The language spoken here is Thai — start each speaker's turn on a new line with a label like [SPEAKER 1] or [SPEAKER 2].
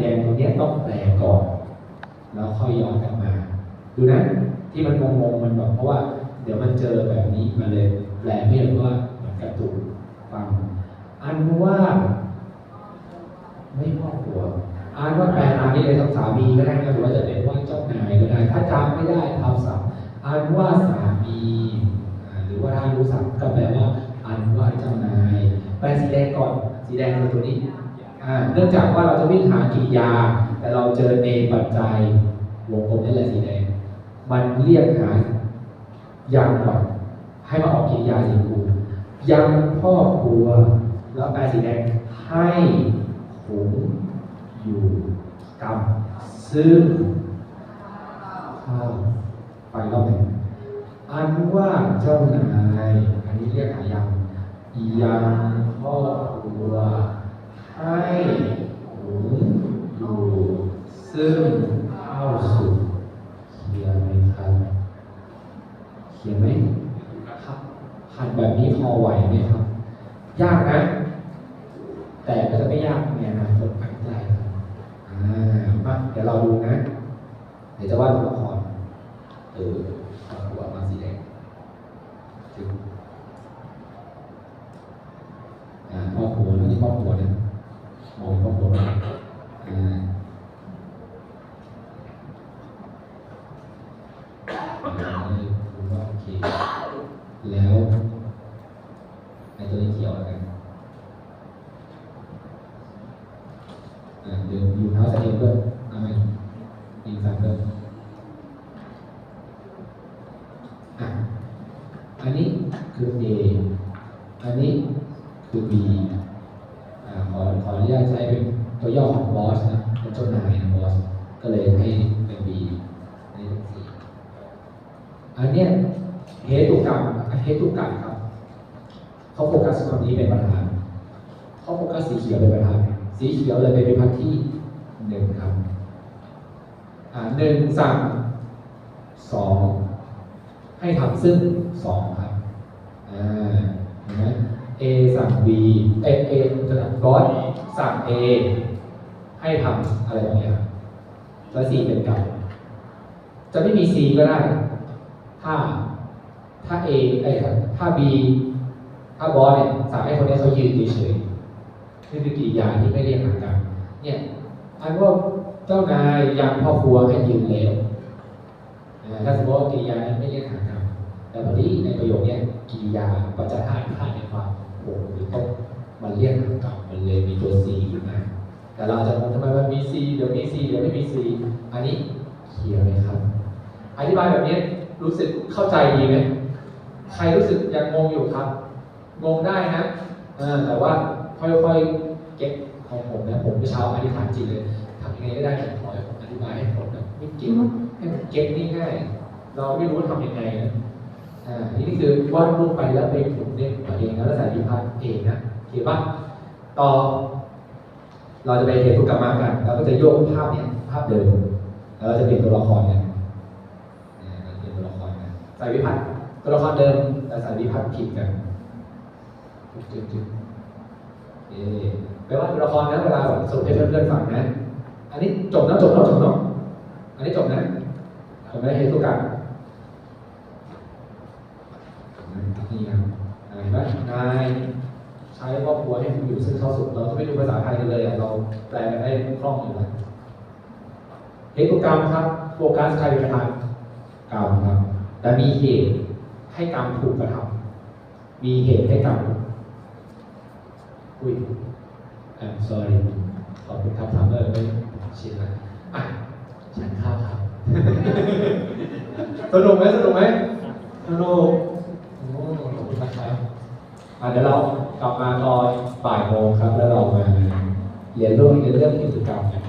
[SPEAKER 1] แดงตรงนี้ต้องแปลก่อน แล้วค่อยย้อนกลับมา ดูนะ ที่มันงงๆมันแบบเพราะว่า เดี๋ยวมันเจอแบบนี้มันเลยแปลไม่รู้ว่าเหมือนกระตุกฟังอันว่าไม่พ่อผัวอ่านว่าแปลตามนี้เลยทั้งสามีก็ได้นะหรือว่าจะเป็นว่าเจ้านายก็ได้ ถ้าจำไม่ได้ทำศัพท์อ่านว่าสามีหรือว่าถ้ารู้ศัพท์ก็แปลว่าอ่านว่าเจ้านาย แปลสีแดงก่อน สีแดงคือตัวนี้ เนื่องจากว่าเราจะวิ่งหากริยา แต่เราเจอเนปัจจัยวงกลมนี่แหละสีแดงมันเรียกหายังก่อนให้มาออกกริยาสีชมพูยังพ่อครัว แล้วแปลสีแดงให้หุงอยู่กับซึ่งข้าวไปรอบหนึ่งอันว่าเจ้านาย อันนี้เรียกหายังยังพ่อครัว ให้หุงอยู่ซึ่งข้าวสุกเคลียร์ไหมครับ เคลียร์ไหมครับหัดแบบนี้พอไหวไหมครับ ยากนะ แต่ก็จะไม่ยากในอนาคตอันไกลครับอ่ามาเดี๋ยวเราดูนะ เดี๋ยวจะวาดตัวละครเออครอบครัวมาสีแดงจึงอ่าครอบครัวนี่ครอบครัวนะมองครอบครัวนะอ่าอ่าดูว่าโอเค แล้ว ไอ้ตัวนี้เขียวแล้วกันอ่าเดี๋ยวอยู่เท้าจะเองด้วยเอาไหมอีกสามเดิมอะอันนี้คือ A อันนี้คือ B อ่าขอขออนุญาตใช้เป็นตัวย่อของบอสนะเป็นเจ้านายนะบอส ก็เลยให้เป็น B อันนี้เป็น C อันเนี้ยเหตุกรรมเหตุกรรมครับ เขาโฟกัสคำนี้เป็นประธานเขาโฟกัสสีเขียวเป็นประธานสีเขียวเลยเป็นวิพัฒน์ที่หนึ่งครับหนึ่งสั่งสองให้ทำซึ่งสองครับอ่าเห็นไหม A สั่ง B เอ A จะทำบอสสั่ง A ให้ทำอะไรบบเนี้ยครับแล้ว C เป็นกับจะไม่มี C ก็ได้ ถ้าถ้า A ไอ้ถ้า B ถ้าบอสเนี่ยสั่งให้คนนี้เขายืนเฉยๆนี่คือกิริยาที่ไม่เรียกหากันเนี่ยอันว่าเจ้านายยังพ่อครัวให้ยืนแล้วถ้าสมมติว่ากิริยาไม่เรียกหากันแต่พอดีในประโยคเนี้ยกิริยาปัจจัยห้าที่าในความโหหรือต้องมันเรียกหากันมันเลยมีตัว C ขึ้นมาแต่เราอาจจะทำไมมันมี C เดี๋ยวมี C เดี๋ยวไม่มี C อันนี้เคลียร์ไหมครับ อธิบายแบบนี้รู้สึกเข้าใจดีไหมใครรู้สึกยังงงอยู่ครับ งงได้นะเออแต่ว่าค่อยๆเก็ตของผมนะผมเมื่อเช้าอธิษฐานจิตเลยทำยังไงก็ได้ขอให้ผมอธิบายให้ผมแบบไม่เก็ตให้มันเก็ตง่ายๆเราไม่รู้ทำยังไงนะอ่านี่คือวาดรูปไปแล้วไปผมเล่นตัวเองแล้วใส่พิพัฒน์เองนะเขียนว่าต่อ เราจะไปเห็นทุกกรรมกันเราก็จะโยกภาพเนี่ยภาพเดิมแล้วเราจะเปลี่ยนตัวละครเนี่ยอ่าเราเปลี่ยนตัวละครกันใส่วิพัฒน์ตัวละครเดิมแต่ใส่วิพัฒน์ผิดกัน จุดจุดเออแปลว่าละครนะเวลาแบบสรุปให้เพื่อนๆฟังนะ อันนี้จบแล้วจบแล้วจบแล้วอันนี้จบนะผมไม่ได้เห็นทุกกรรมนี่ครับนายบ้านนายใช้ครอบครัวให้อยู่ซึ่งเข้าสุขเราจะไม่ดูภาษาไทยกันเลยเราแปลกันได้คล่องอยู่แล้วเหตุกรรมครับ โฟกัสใครเป็นประธานกรรมครับ แต่มีเหตุให้กรรมถูกกระทำมีเหตุให้กรรม คุย I'm sorry ขอบคุณครับทำเลยไม่ชินละอะฉันข้าวครับ สนุกไหมสนุกไหมสนุกโอ้ขอบคุณนะครับอะเดี๋ยวเรากลับมาตอนบ่ายโมงครับ แล้วเรามาเรียนเรื่องเรียนเรื่องกิจกรรมกัน